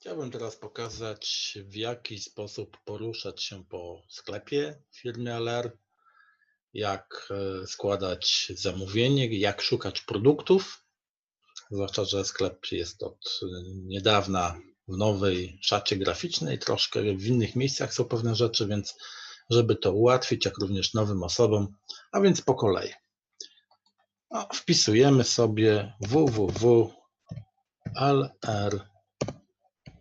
Chciałbym teraz pokazać, w jaki sposób poruszać się po sklepie firmy LR, jak e, składać zamówienie, jak szukać produktów. Zwłaszcza, że sklep jest od e, niedawna w nowej szacie graficznej, troszkę w innych miejscach są pewne rzeczy, więc żeby to ułatwić, jak również nowym osobom, a więc po kolei. No, wpisujemy sobie www.lr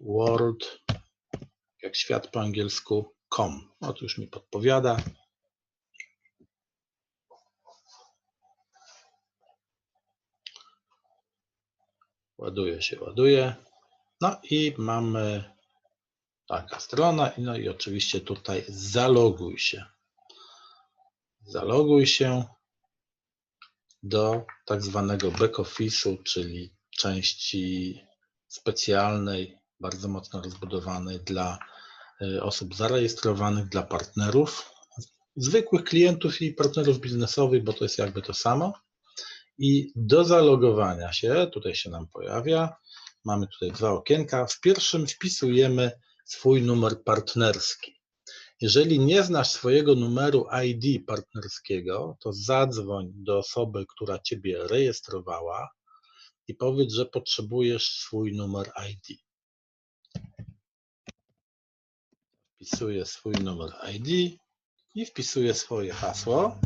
world, jak świat po angielsku, com. No to już mi podpowiada. Ładuje się, ładuje. No i mamy taka strona. No i oczywiście tutaj zaloguj się. Zaloguj się do tak zwanego back office'u, czyli części specjalnej, bardzo mocno rozbudowanej dla y, osób zarejestrowanych, dla partnerów, zwykłych klientów i partnerów biznesowych, bo to jest jakby to samo. I do zalogowania się, tutaj się nam pojawia, mamy tutaj dwa okienka. W pierwszym wpisujemy swój numer partnerski. Jeżeli nie znasz swojego numeru ID partnerskiego, to zadzwoń do osoby, która Ciebie rejestrowała i powiedz, że potrzebujesz swój numer ID. Wpisuję swój numer ID i wpisuję swoje hasło.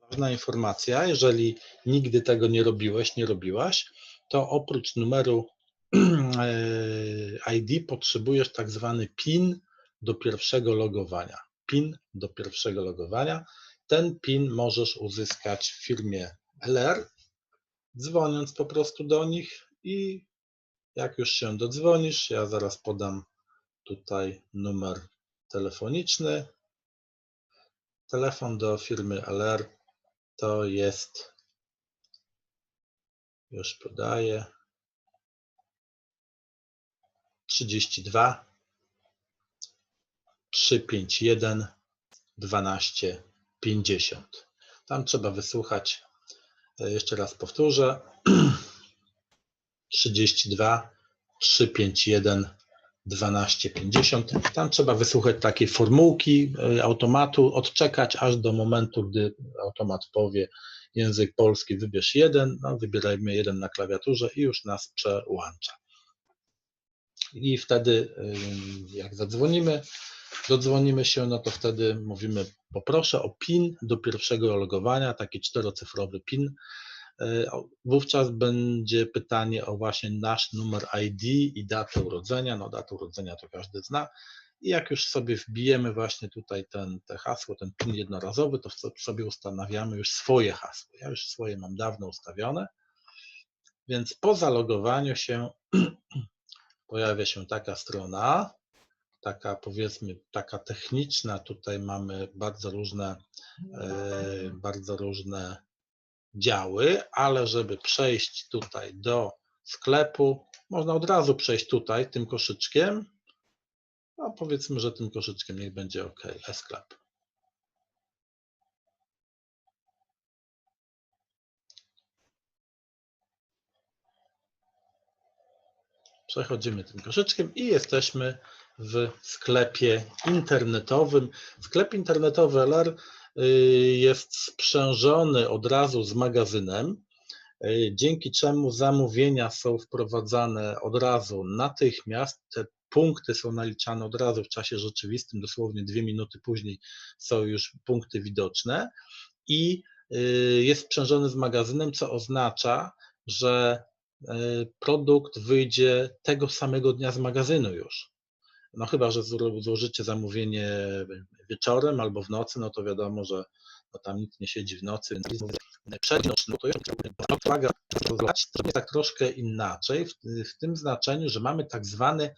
Ważna informacja, jeżeli nigdy tego nie robiłeś, nie robiłaś, to oprócz numeru e, ID potrzebujesz tak zwany PIN do pierwszego logowania. PIN do pierwszego logowania. Ten PIN możesz uzyskać w firmie LR, dzwoniąc po prostu do nich i jak już się dodzwonisz, ja zaraz podam tutaj numer telefoniczny. Telefon do firmy LR to jest, już podaję, 32 351 12 50. Tam trzeba wysłuchać, e, jeszcze raz powtórzę, 32 351 1250. Tam trzeba wysłuchać takiej formułki e, automatu, odczekać aż do momentu, gdy automat powie język polski, wybierz jeden, no wybierajmy jeden na klawiaturze i już nas przełącza. I wtedy e, jak zadzwonimy, dodzwonimy się, no to wtedy mówimy poproszę o PIN do pierwszego logowania, taki czterocyfrowy PIN, wówczas będzie pytanie o właśnie nasz numer ID i datę urodzenia. No datę urodzenia to każdy zna. I jak już sobie wbijemy właśnie tutaj ten, te hasło, ten PIN jednorazowy, to sobie ustanawiamy już swoje hasło. Ja już swoje mam dawno ustawione. Więc po zalogowaniu się pojawia się taka strona, taka powiedzmy, taka techniczna. Tutaj mamy bardzo różne, e, bardzo różne działy, ale żeby przejść tutaj do sklepu, można od razu przejść tutaj tym koszyczkiem. No powiedzmy, że tym koszyczkiem niech będzie OK, e-sklep. Przechodzimy tym koszyczkiem i jesteśmy w sklepie internetowym. Sklep internetowy LR jest sprzężony od razu z magazynem, y, dzięki czemu zamówienia są wprowadzane od razu natychmiast. Te punkty są naliczane od razu w czasie rzeczywistym, dosłownie dwie minuty później są już punkty widoczne i y, jest sprzężony z magazynem, co oznacza, że produkt wyjdzie tego samego dnia z magazynu już. No chyba, że złożycie zamówienie wieczorem albo w nocy, no to wiadomo, że no tam nikt nie siedzi w nocy, więc przednocny, to jest uwaga, zrobić tak troszkę inaczej, w, w tym znaczeniu, że mamy tak zwany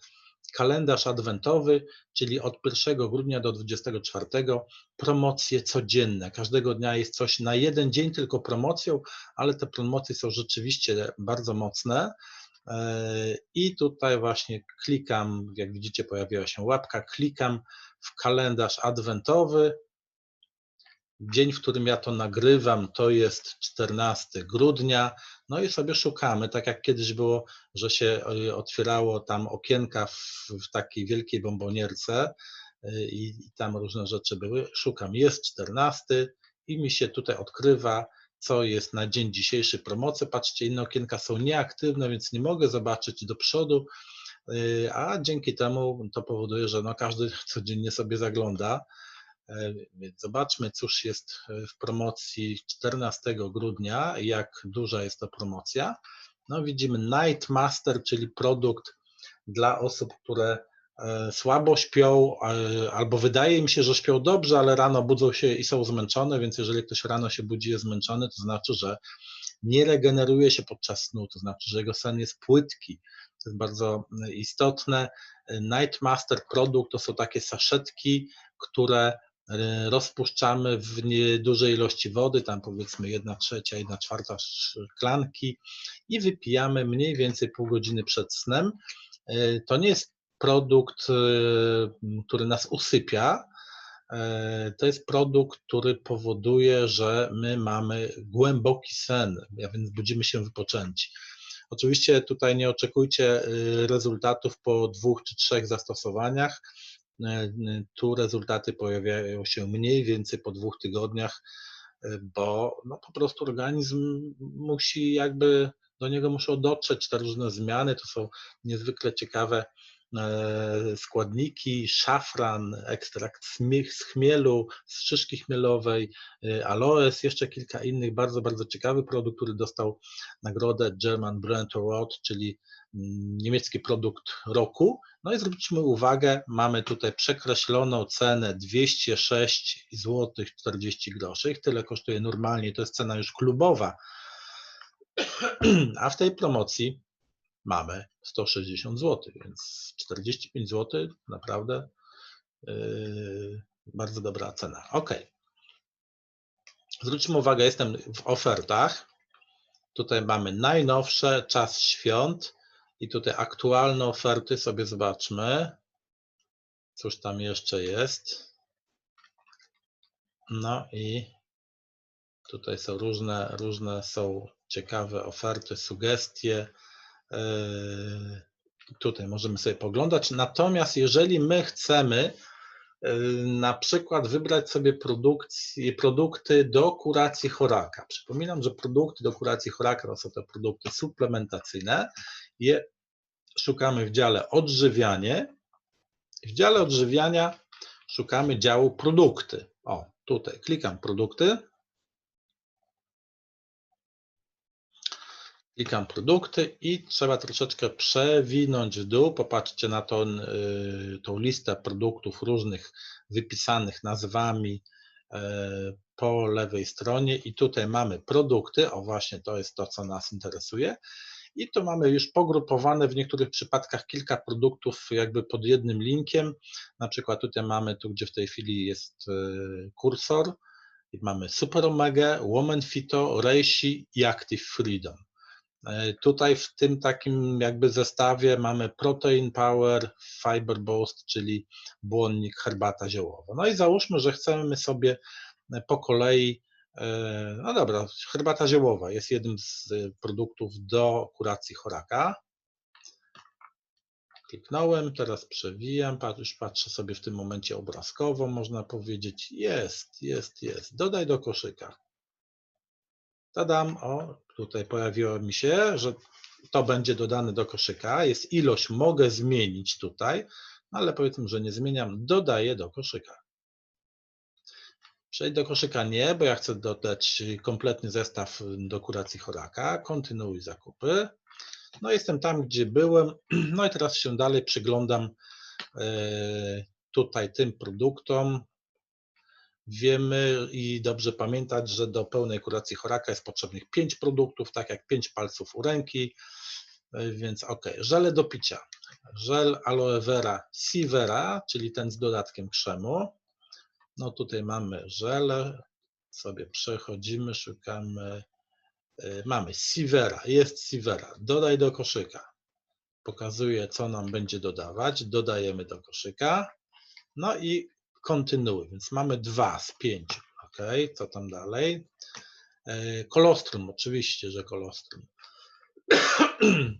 kalendarz adwentowy, czyli od 1 grudnia do 24 promocje codzienne. Każdego dnia jest coś na jeden dzień tylko promocją, ale te promocje są rzeczywiście bardzo mocne. E, I tutaj właśnie klikam, jak widzicie pojawiła się łapka, klikam w kalendarz adwentowy. Dzień, w którym ja to nagrywam, to jest 14 grudnia. No i sobie szukamy, tak jak kiedyś było, że się y, otwierało tam okienka w, w takiej wielkiej bombonierce y, i, i tam różne rzeczy były. Szukam, jest 14 i mi się tutaj odkrywa, co jest na dzień dzisiejszy promocji. Patrzcie, inne okienka są nieaktywne, więc nie mogę zobaczyć do przodu, y, a dzięki temu to powoduje, że no każdy codziennie sobie zagląda. E, więc zobaczmy, cóż jest w promocji 14 grudnia, jak duża jest to promocja. No widzimy Night Master, czyli produkt dla osób, które słabo śpią, albo wydaje im się, że śpią dobrze, ale rano budzą się i są zmęczone, więc jeżeli ktoś rano się budzi jest zmęczony, to znaczy, że nie regeneruje się podczas snu, to znaczy, że jego sen jest płytki. To jest bardzo istotne. Night Master produkt to są takie saszetki, które E, rozpuszczamy w niedużej ilości wody, tam powiedzmy 1 trzecia, 1 czwarta szklanki i wypijamy mniej więcej pół godziny przed snem. E, to nie jest produkt, e, który nas usypia, to jest produkt, który powoduje, że my mamy głęboki sen, a więc budzimy się wypoczęci. Oczywiście tutaj nie oczekujcie rezultatów po dwóch czy trzech zastosowaniach tu rezultaty pojawiają się mniej więcej po dwóch tygodniach, bo no po prostu organizm musi jakby, do niego muszą dotrzeć te różne zmiany, to są niezwykle ciekawe składniki, szafran, ekstrakt z chmielu, z szyszki chmielowej, aloes, jeszcze kilka innych, bardzo, bardzo ciekawy produkt, który dostał nagrodę German Brand Award, czyli niemiecki produkt roku. No i zwróćmy uwagę, mamy tutaj przekreśloną cenę 206 zł 40 groszy. Tyle kosztuje normalnie, to jest cena już klubowa. A w tej promocji mamy 160 zł, więc 45 zł naprawdę yy, bardzo dobra cena. Ok. Zwróćmy uwagę, jestem w ofertach. Tutaj mamy najnowsze, czas świąt. I tutaj aktualne oferty sobie zobaczmy. Cóż tam jeszcze jest. No i tutaj są różne, różne są ciekawe oferty, sugestie. Yy, tutaj możemy sobie poglądać. Natomiast jeżeli my chcemy yy, na przykład wybrać sobie produkty do kuracji choraka. Przypominam, że produkty do kuracji choraka to są te produkty suplementacyjne. Je szukamy w dziale odżywianie. W dziale odżywiania szukamy działu produkty. O, tutaj klikam produkty. Klikam produkty i trzeba troszeczkę przewinąć w dół. Popatrzcie na tą, y, tą listę produktów różnych wypisanych nazwami y, po lewej stronie i tutaj mamy produkty. O właśnie to jest to, co nas interesuje. I tu mamy już pogrupowane w niektórych przypadkach kilka produktów jakby pod jednym linkiem. Na przykład tutaj mamy tu, gdzie w tej chwili jest e, kursor. I mamy Super Omega, Woman Fito, Reishi i Active Freedom. E, tutaj w tym takim jakby zestawie mamy Protein Power, Fiber Boost, czyli błonnik, herbata ziołowa. No i załóżmy, że chcemy sobie po kolei E, no dobra, herbata ziołowa jest jednym z e, produktów do kuracji choraka. Kliknąłem, teraz przewijam, już patrzę sobie w tym momencie obrazkowo, można powiedzieć, jest, jest, jest, dodaj do koszyka. Tadam, o, tutaj pojawiło mi się, że to będzie dodane do koszyka, jest ilość, mogę zmienić tutaj, no ale powiedzmy, że nie zmieniam, dodaję do koszyka. Przejdź do koszyka nie, bo ja chcę dodać kompletny zestaw do kuracji choraka. Kontynuuj zakupy. No jestem tam, gdzie byłem. No i teraz się dalej przyglądam e, tutaj tym produktom. Wiemy i dobrze pamiętać, że do pełnej kuracji choraka jest potrzebnych 5 produktów, tak jak 5 palców u ręki. E, więc ok, żele do picia. Żel aloe vera Sivera, czyli ten z dodatkiem krzemu. No tutaj mamy żele, sobie przechodzimy, szukamy, y, mamy Sivera, jest Sivera, dodaj do koszyka. Pokazuje, co nam będzie dodawać, dodajemy do koszyka, no i kontynuuj, więc mamy dwa z pięciu. Ok, co tam dalej? E, Kolostrum, oczywiście, że kolostrum.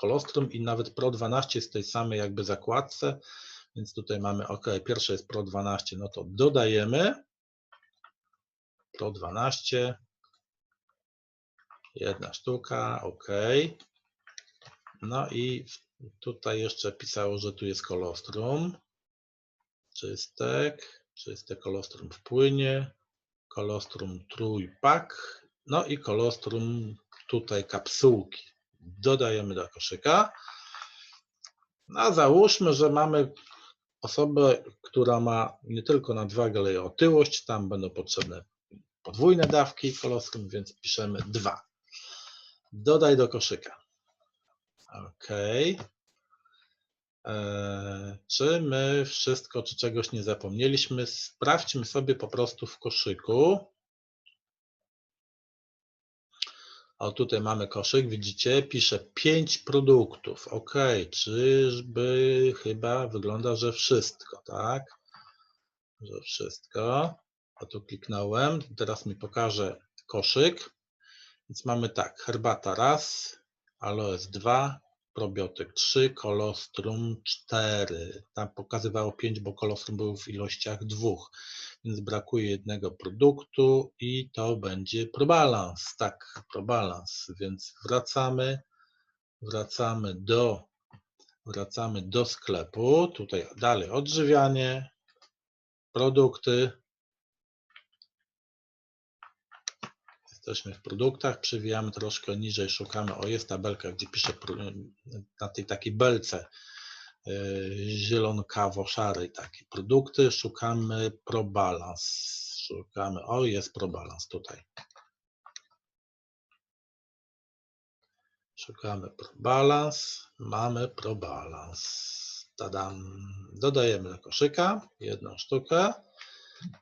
kolostrum i nawet Pro 12 jest w tej samej jakby zakładce, więc tutaj mamy OK, pierwsze jest Pro 12, no to dodajemy Pro 12, jedna sztuka, OK. No i tutaj jeszcze pisało, że tu jest kolostrum, czystek, czyste kolostrum wpłynie, kolostrum trójpak, no i kolostrum tutaj kapsułki. Dodajemy do koszyka. No a załóżmy, że mamy osobę, która ma nie tylko nadwagę, ale i otyłość. Tam będą potrzebne podwójne dawki kolostrum, więc piszemy 2. Dodaj do koszyka. OK. Eee, czy my wszystko, czy czegoś nie zapomnieliśmy? Sprawdźmy sobie po prostu w koszyku. O, tutaj mamy koszyk, widzicie, pisze 5 produktów. OK, czyżby chyba wygląda, że wszystko, tak? Że wszystko. O, tu kliknąłem, teraz mi pokaże koszyk. Więc mamy tak, herbata raz, aloes 2, probiotyk 3, kolostrum 4. Tam pokazywało 5, bo kolostrum był w ilościach dwóch, więc brakuje jednego produktu i to będzie probalans. Tak, probalans, więc wracamy, wracamy do, wracamy do sklepu. Tutaj dalej odżywianie, produkty. Jesteśmy w produktach, przewijamy troszkę niżej, szukamy, o jest tabelka, gdzie pisze na tej takiej belce zielonkawo-szarej takie produkty, szukamy ProBalance. Szukamy, o jest ProBalance tutaj. Szukamy ProBalance, mamy ProBalance. Tadam. Dodajemy do koszyka jedną sztukę.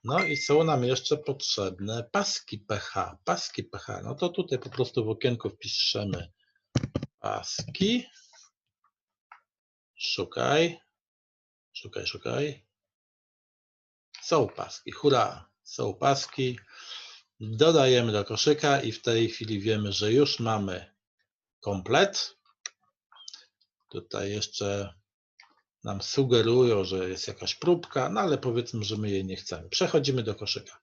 No i są nam jeszcze potrzebne paski pH. Paski pH, no to tutaj po prostu w okienku wpiszemy paski. Szukaj, szukaj, szukaj. Są paski, hurra, są paski. Dodajemy do koszyka i w tej chwili wiemy, że już mamy komplet. Tutaj jeszcze nam sugerują, że jest jakaś próbka, no ale powiedzmy, że my jej nie chcemy. Przechodzimy do koszyka.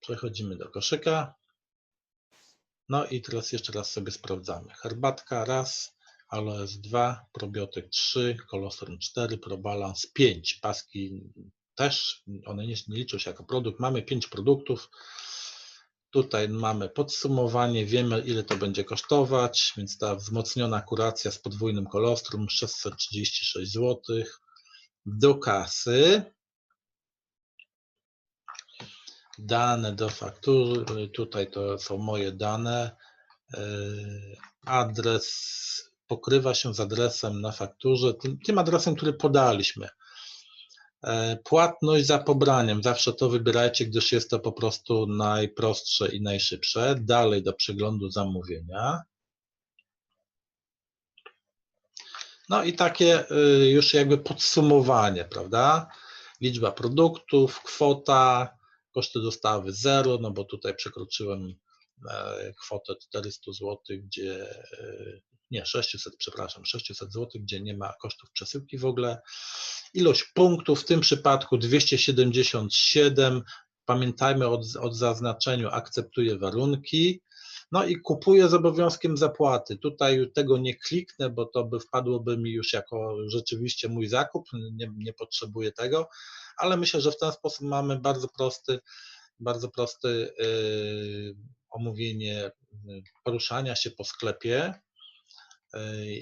Przechodzimy do koszyka. No i teraz jeszcze raz sobie sprawdzamy. Herbatka raz, aloes 2, probiotyk 3, kolostrum 4, probalans 5. Paski też, one nie, nie liczą się jako produkt. Mamy 5 produktów. Tutaj mamy podsumowanie, wiemy ile to będzie kosztować, więc ta wzmocniona kuracja z podwójnym kolostrum 636 zł. Do kasy. Dane do faktury, tutaj to są moje dane. Adres pokrywa się z adresem na fakturze, tym, tym adresem, który podaliśmy. Płatność za pobraniem, zawsze to wybierajcie, gdyż jest to po prostu najprostsze i najszybsze. Dalej do przeglądu zamówienia. No i takie już jakby podsumowanie, prawda? Liczba produktów, kwota, koszty dostawy 0, no bo tutaj przekroczyłem kwotę 400 zł, gdzie nie 600, przepraszam, 600 zł, gdzie nie ma kosztów przesyłki w ogóle. Ilość punktów w tym przypadku 277. Pamiętajmy o, o zaznaczeniu akceptuję warunki. No i kupuję z obowiązkiem zapłaty. Tutaj tego nie kliknę, bo to by wpadłoby mi już jako rzeczywiście mój zakup. Nie, nie potrzebuję tego, ale myślę, że w ten sposób mamy bardzo prosty, bardzo prosty yy, omówienie poruszania się po sklepie.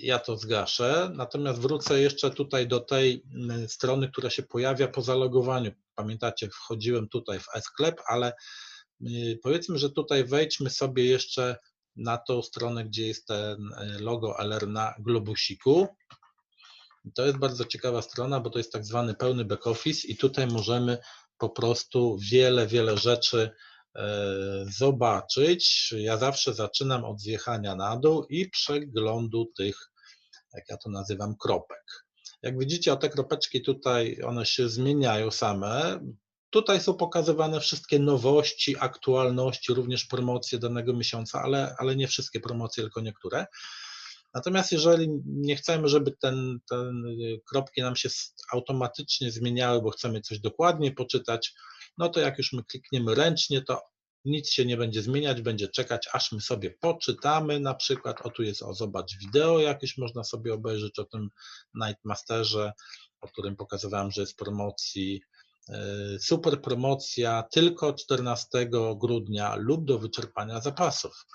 Ja to zgaszę, natomiast wrócę jeszcze tutaj do tej strony, która się pojawia po zalogowaniu. Pamiętacie, wchodziłem tutaj w e-sklep, ale powiedzmy, że tutaj wejdźmy sobie jeszcze na tą stronę, gdzie jest ten logo LR na globusiku. To jest bardzo ciekawa strona, bo to jest tak zwany pełny back office i tutaj możemy po prostu wiele, wiele rzeczy zobaczyć. Ja zawsze zaczynam od zjechania na dół i przeglądu tych, jak ja to nazywam, kropek. Jak widzicie, o te kropeczki tutaj, one się zmieniają same. Tutaj są pokazywane wszystkie nowości, aktualności, również promocje danego miesiąca, ale, ale nie wszystkie promocje, tylko niektóre. Natomiast jeżeli nie chcemy, żeby ten, ten kropki nam się automatycznie zmieniały, bo chcemy coś dokładnie poczytać, no to jak już my klikniemy ręcznie, to nic się nie będzie zmieniać, będzie czekać, aż my sobie poczytamy na przykład, o tu jest, o zobacz wideo jakieś można sobie obejrzeć o tym Nightmasterze, o którym pokazywałem, że jest promocji, e, super promocja tylko 14 grudnia lub do wyczerpania zapasów.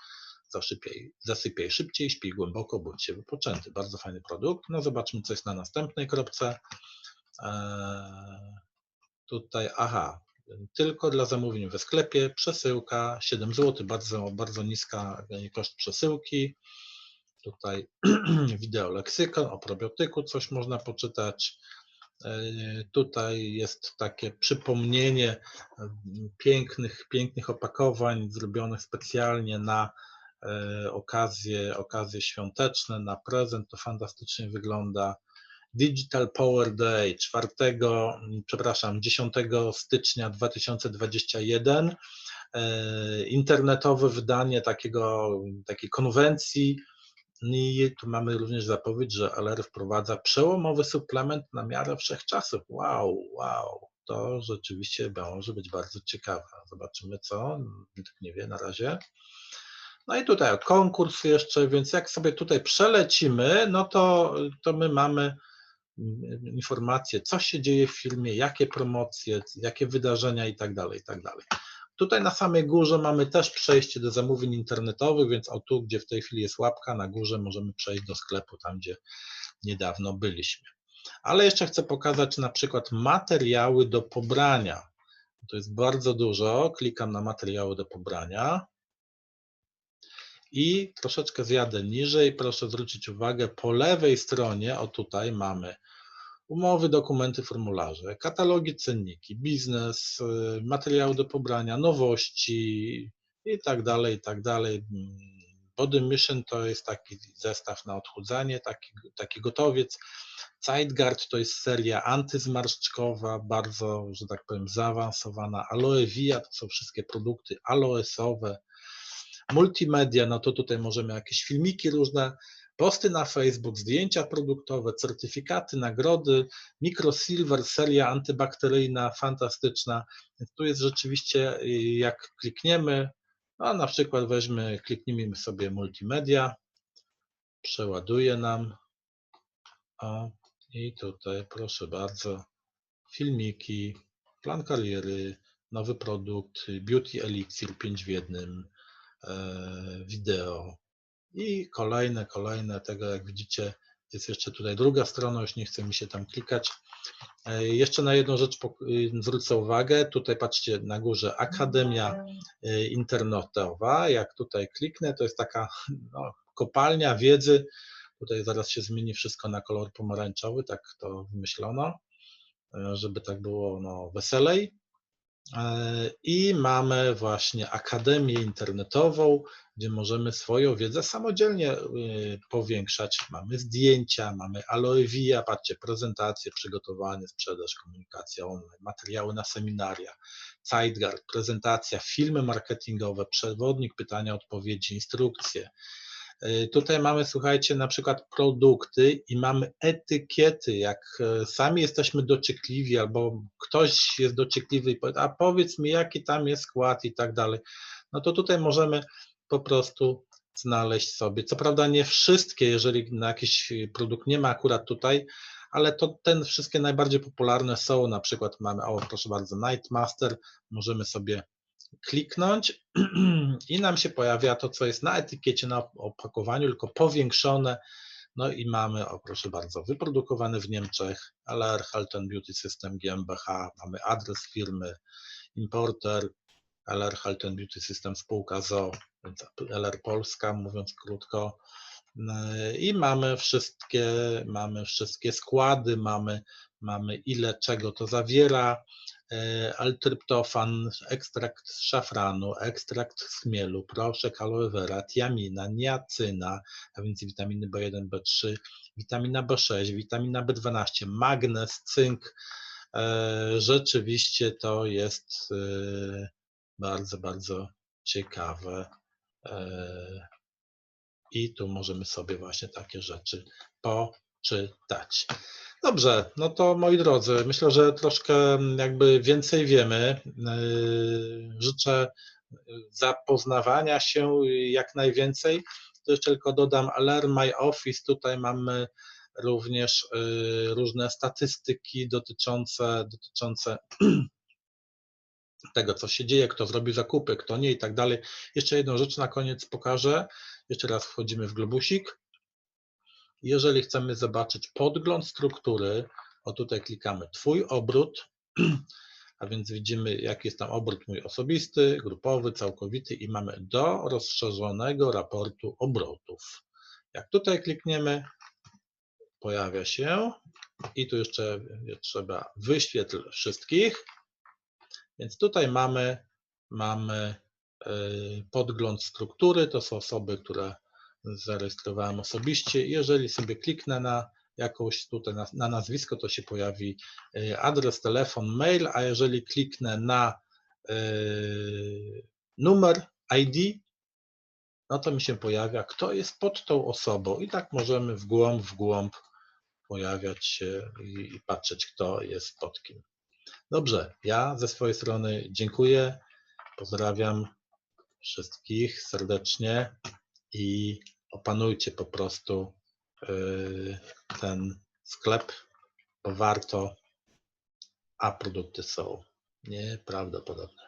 Zasypiej, zasypiej szybciej, śpij głęboko, bądź się wypoczęty. Bardzo fajny produkt. No zobaczmy, co jest na następnej kropce. Eee, tutaj, aha, tylko dla zamówień we sklepie, przesyłka 7 zł, bardzo, bardzo niska koszt przesyłki. Tutaj wideo leksykon o probiotyku, coś można poczytać. E, tutaj jest takie przypomnienie pięknych, pięknych opakowań zrobionych specjalnie na e, okazje, okazje świąteczne, na prezent. To fantastycznie wygląda. Digital Power Day 4, przepraszam, 10 stycznia 2021. E, internetowe wydanie takiego, takiej konwencji. I tu mamy również zapowiedź, że LR wprowadza przełomowy suplement na miarę wszechczasów. Wow, wow, to rzeczywiście może być bardzo ciekawe. Zobaczymy co, nikt nie wie na razie. No i tutaj konkurs jeszcze, więc jak sobie tutaj przelecimy, no to, to my mamy informacje, co się dzieje w filmie, jakie promocje, jakie wydarzenia i tak dalej, i tak dalej. Tutaj na samej górze mamy też przejście do zamówień internetowych, więc o tu, gdzie w tej chwili jest łapka, na górze możemy przejść do sklepu, tam gdzie niedawno byliśmy. Ale jeszcze chcę pokazać na przykład materiały do pobrania. To jest bardzo dużo. Klikam na materiały do pobrania. I troszeczkę zjadę niżej. Proszę zwrócić uwagę, po lewej stronie, o tutaj mamy umowy, dokumenty, formularze, katalogi, cenniki, biznes, y, materiały do pobrania, nowości i tak dalej, i tak dalej. Body Mission to jest taki zestaw na odchudzanie, taki, taki gotowiec. Zeitgard to jest seria antyzmarszczkowa, bardzo, że tak powiem, zaawansowana. Aloe Via to są wszystkie produkty aloesowe. Multimedia, no to tutaj możemy jakieś filmiki różne posty na Facebook, zdjęcia produktowe, certyfikaty, nagrody, Microsilver, seria antybakteryjna, fantastyczna. Tu jest rzeczywiście, y, jak klikniemy, no na przykład weźmy, kliknijmy sobie multimedia, przeładuje nam, o, i tutaj proszę bardzo, filmiki, plan kariery, nowy produkt, Beauty Elixir 5 w jednym, e, wideo, i kolejne, kolejne tego, jak widzicie, jest jeszcze tutaj druga strona, już nie chce mi się tam klikać. E, jeszcze na jedną rzecz y, zwrócę uwagę, tutaj patrzcie na górze Akademia y, Internetowa, jak tutaj kliknę, to jest taka no, kopalnia wiedzy, tutaj zaraz się zmieni wszystko na kolor pomarańczowy, tak to wymyślono, e, żeby tak było no, weselej. E, I mamy właśnie Akademię Internetową, gdzie możemy swoją wiedzę samodzielnie y, powiększać. Mamy zdjęcia, mamy aloe via, patrzcie, prezentacje, przygotowanie, sprzedaż, komunikacja online, materiały na seminaria, Zeitgard, prezentacja, filmy marketingowe, przewodnik, pytania, odpowiedzi, instrukcje. Y, tutaj mamy, słuchajcie, na przykład produkty i mamy etykiety. Jak y, sami jesteśmy dociekliwi, albo ktoś jest dociekliwy i powie, a powiedz mi, jaki tam jest skład i tak dalej, no to tutaj możemy po prostu znaleźć sobie. Co prawda nie wszystkie, jeżeli na jakiś produkt nie ma akurat tutaj, ale to ten wszystkie najbardziej popularne są, na przykład mamy, o proszę bardzo, Nightmaster, możemy sobie kliknąć i nam się pojawia to, co jest na etykiecie, na opakowaniu, tylko powiększone, no i mamy, o proszę bardzo, wyprodukowane w Niemczech, LR Halton Beauty System GmbH, mamy adres firmy, importer, LR Halton Beauty System spółka ZO, LR Polska, mówiąc krótko. I mamy wszystkie, mamy wszystkie składy, mamy, mamy ile czego to zawiera, L-tryptofan, ekstrakt szafranu, ekstrakt chmielu, proszek aloe vera, tiamina, niacyna, a więc witaminy B1, B3, witamina B6, witamina B12, magnez, cynk, e, rzeczywiście to jest e, bardzo, bardzo ciekawe. E, I tu możemy sobie właśnie takie rzeczy poczytać. Dobrze, no to moi drodzy, myślę, że troszkę mm, jakby więcej wiemy. Yy, Życzę zapoznawania się jak najwięcej. To jeszcze tylko dodam Learn My Office. Tutaj mamy również yy, różne statystyki dotyczące, dotyczące tego, co się dzieje, kto zrobi zakupy, kto nie i tak dalej. Jeszcze jedną rzecz na koniec pokażę. Jeszcze raz wchodzimy w globusik. Jeżeli chcemy zobaczyć podgląd struktury, o tutaj klikamy Twój obrót, a więc widzimy, jaki jest tam obrót mój osobisty, grupowy, całkowity i mamy do rozszerzonego raportu obrotów. Jak tutaj klikniemy, pojawia się i tu jeszcze trzeba wyświetl wszystkich. Więc tutaj mamy, mamy y, podgląd struktury, to są osoby, które zarejestrowałem osobiście. Jeżeli sobie kliknę na jakąś tutaj na, na nazwisko, to się pojawi y, adres, telefon, mail, a jeżeli kliknę na y, numer ID, no to mi się pojawia, kto jest pod tą osobą i tak możemy w głąb, w głąb pojawiać się i, i patrzeć, kto jest pod kim. Dobrze, ja ze swojej strony dziękuję, pozdrawiam wszystkich serdecznie i opanujcie po prostu yy, ten sklep, bo warto, a produkty są nieprawdopodobne.